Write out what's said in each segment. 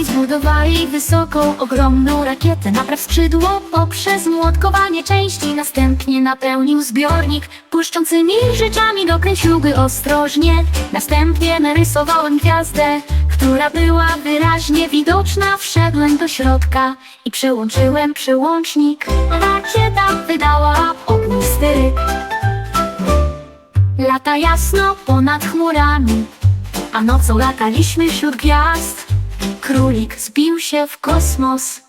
nogami zbudowali wysoką, ogromną rakietę. Napraw skrzydło poprzez młotkowanie części. Następnie napełnił zbiornik Puszczącymi rzeczami dokręcił go ostrożnie. Następnie narysowałem gwiazdę Która była wyraźnie widoczna. Wszedłem do środka i przełączyłem przełącznik. Rakieta wydała ognisty ryk. Lata jasno ponad chmurami a nocą lataliśmy wśród gwiazd Królik zbił się w kosmos.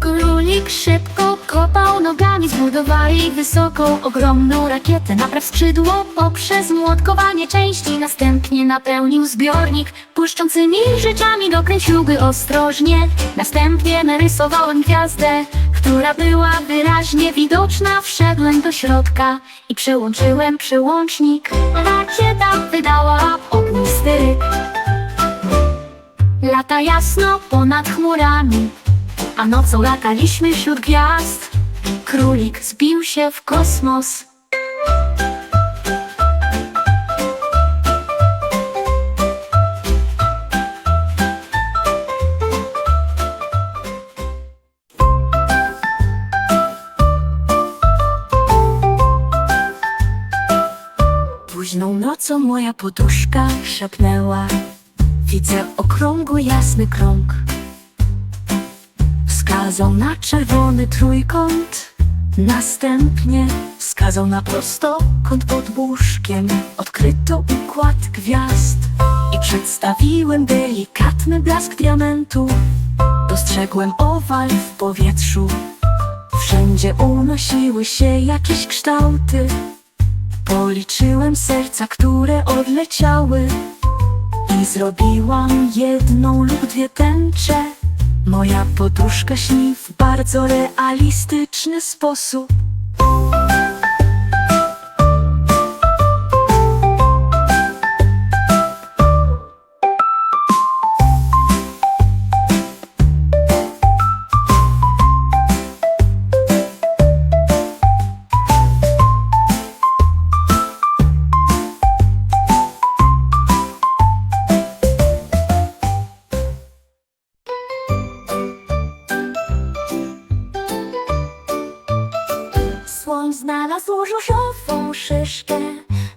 Królik szybko kopał nogami Zbudowali wysoką, ogromną rakietę. Napraw skrzydło poprzez młotkowanie części Następnie napełnił zbiornik Puszczącymi rzeczami dokręcił go ostrożnie. Następnie narysowałem gwiazdę Która była wyraźnie widoczna. Wszedłem do środka i przełączyłem przełącznik. Rakieta wydała ognisty ryk. Lata jasno ponad chmurami a nocą lataliśmy wśród gwiazd Królik zbił się w kosmos. Późną nocą moja poduszka szepnęła. Widzę okrągły, jasny krąg Wskazał na czerwony trójkąt Następnie wskazał na prostokąt pod łóżkiem. Odkryto układ gwiazd I przedstawiłem delikatny blask diamentu. Dostrzegłem owal w powietrzu. Wszędzie unosiły się jakieś kształty. Policzyłem serca, które odleciały. I zrobiłam jedną lub dwie tęcze Moja poduszka śni w bardzo realistyczny sposób. Znalazł różową szyszkę.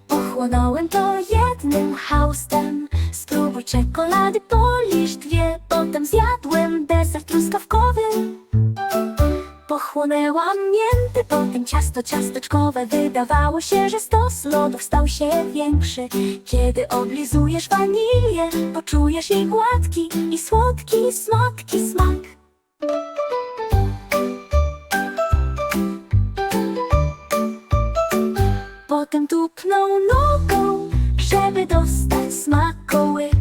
Pochłonąłem to jednym haustem. Spróbuj czekolady, polisz dwie. Potem zjadłem deser truskawkowy. Pochłonęłam mięty, potem ciasto ciasteczkowe. Wydawało się, że stos lodów stał się większy. Kiedy oblizujesz wanilię Poczujesz jej gładki i słodki, słodki smak Tupnął nogą, żeby dostać smakołyk.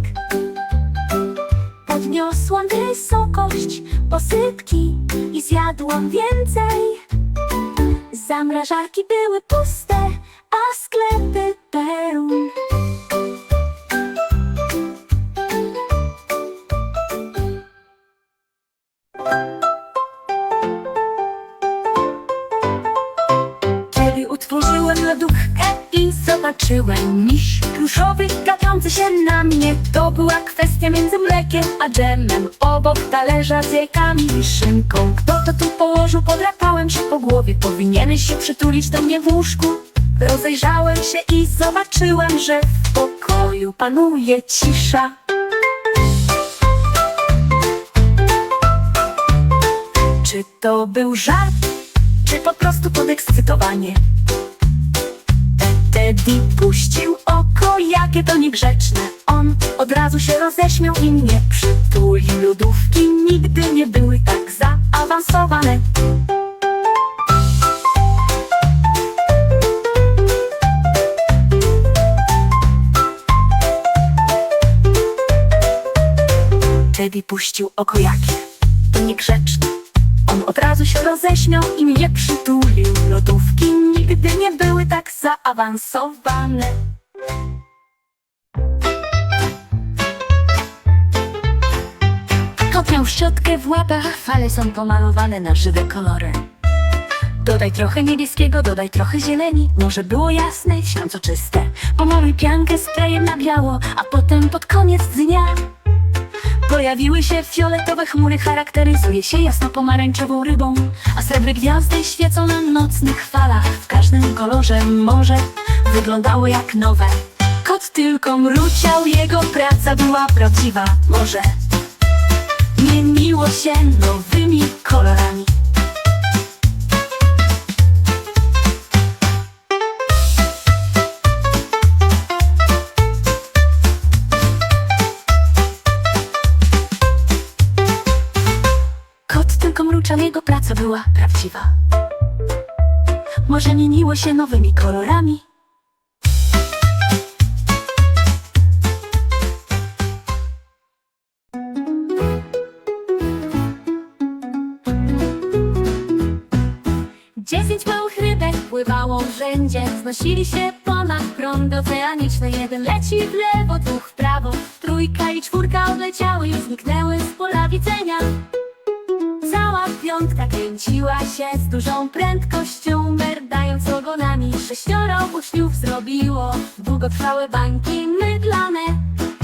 Podniosłam wysokość posypki i zjadłam więcej. Zamrażarki były puste, a sklepy pełne zobaczyłem miś Pluszowy gapiący się na mnie To była kwestia między mlekiem a dżemem Obok talerza z jajkami i szynką Kto to tu położył? Podrapałem się po głowie Powinieneś się przytulić do mnie w łóżku Rozejrzałem się i zobaczyłem, że w pokoju panuje cisza Czy to był żart? Czy po prostu podekscytowanie? Jakie to niegrzeczne. On od razu się roześmiał i mnie przytulił Lodówki. Nigdy nie były tak zaawansowane. Teddy puścił oko jakie to niegrzeczne. On od razu się roześmiał i mnie przytulił Lodówki. Nigdy nie były tak zaawansowane szczotkę w łapach, fale są pomalowane na żywe kolory. Dodaj trochę niebieskiego, dodaj trochę zieleni. Może było jasne, świącoczyste Pomaluj piankę sprayem na biało A potem pod koniec dnia. Pojawiły się fioletowe chmury Charakteryzuje się jasno-pomarańczową rybą. A srebry gwiazdy świecą na nocnych falach. W każdym kolorze morze Wyglądało jak nowe. Kot tylko mruciał, jego praca była prawdziwa. Morze mieniło się nowymi kolorami Kot tylko mruczał, jego praca była prawdziwa. Może mieniło się nowymi kolorami. Pływało w rzędzie. Wznosili się ponad prąd oceaniczny Jeden leci w lewo, dwóch w prawo. Trójka i czwórka odleciały i zniknęły z pola widzenia. Cała piątka kręciła się z dużą prędkością Merdając ogonami. Sześcioro uczniów zrobiło Długotrwałe bańki mydlane.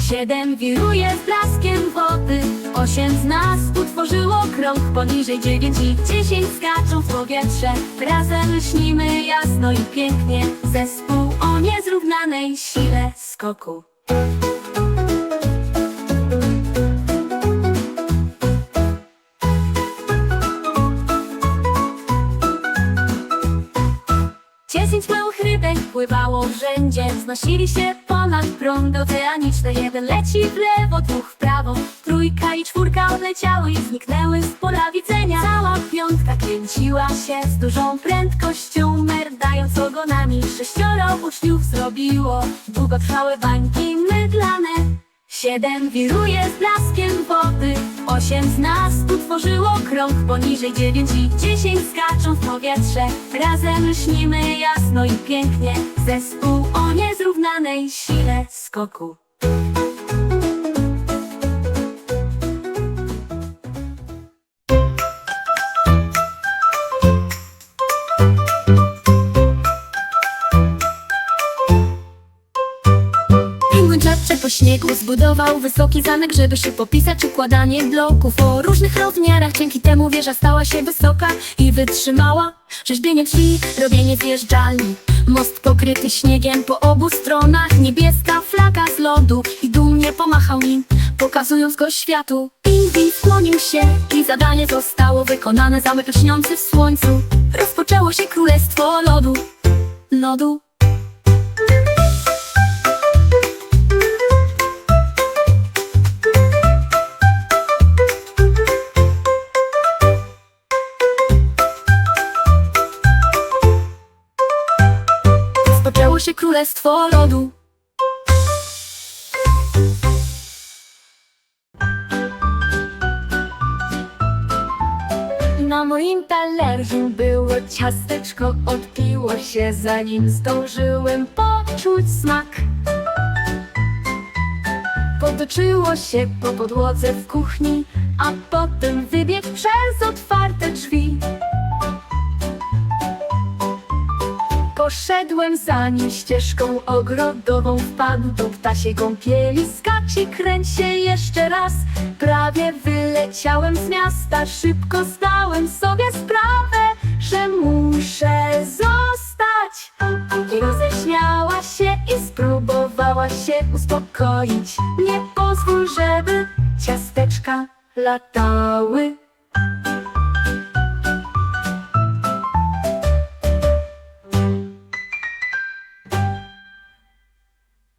Siedem wiruje z blaskiem wody Osiem z nas utworzyło krąg Poniżej dziewięć i dziesięć skaczą w powietrze. Razem śnimy jasno i pięknie. Zespół o niezrównanej sile skoku. Dziesięć małych rybek pływało w rzędzie. Wznosili się ponad prąd oceaniczny. Jeden leci w lewo, dwóch w prawo Trójka i czwórka odleciały i zniknęły z pola widzenia. Cała piątka kręciła się z dużą prędkością. Merdając ogonami Sześcioro uczniów zrobiło Długotrwałe bańki mydlane. Siedem wiruje z blaskiem wody Osiem z nas utworzyło krąg. Poniżej dziewięć i dziesięć skaczą w powietrze. Razem śnimy jasno i pięknie. Zespół o niezrównanej sile skoku Czapcze po śniegu zbudował wysoki zamek, żeby się popisać układanie bloków o różnych rozmiarach. Dzięki temu wieża stała się wysoka i wytrzymała. Rzeźbienie drzwi, robienie zjeżdżalni. Most pokryty śniegiem po obu stronach. Niebieska flaga z lodu i dumnie pomachał nim, pokazując go światu. Pingwin skłonił się i zadanie zostało wykonane. Zamek lśniący w słońcu. Rozpoczęło się królestwo lodu. Lodu. Królestwo lodu. Na moim talerzu było ciasteczko, odpiło się zanim zdążyłem poczuć smak. Potoczyło się po podłodze w kuchni, a potem wybiegł przez otwarte drzwi. Poszedłem za nim ścieżką ogrodową Wpadł do ptasiej kąpieli. Skacz i kręć się jeszcze raz. Prawie wyleciałem z miasta. Szybko zdałem sobie sprawę Że muszę zostać. I roześmiała się i spróbowała się uspokoić. Nie pozwól, żeby ciasteczka latały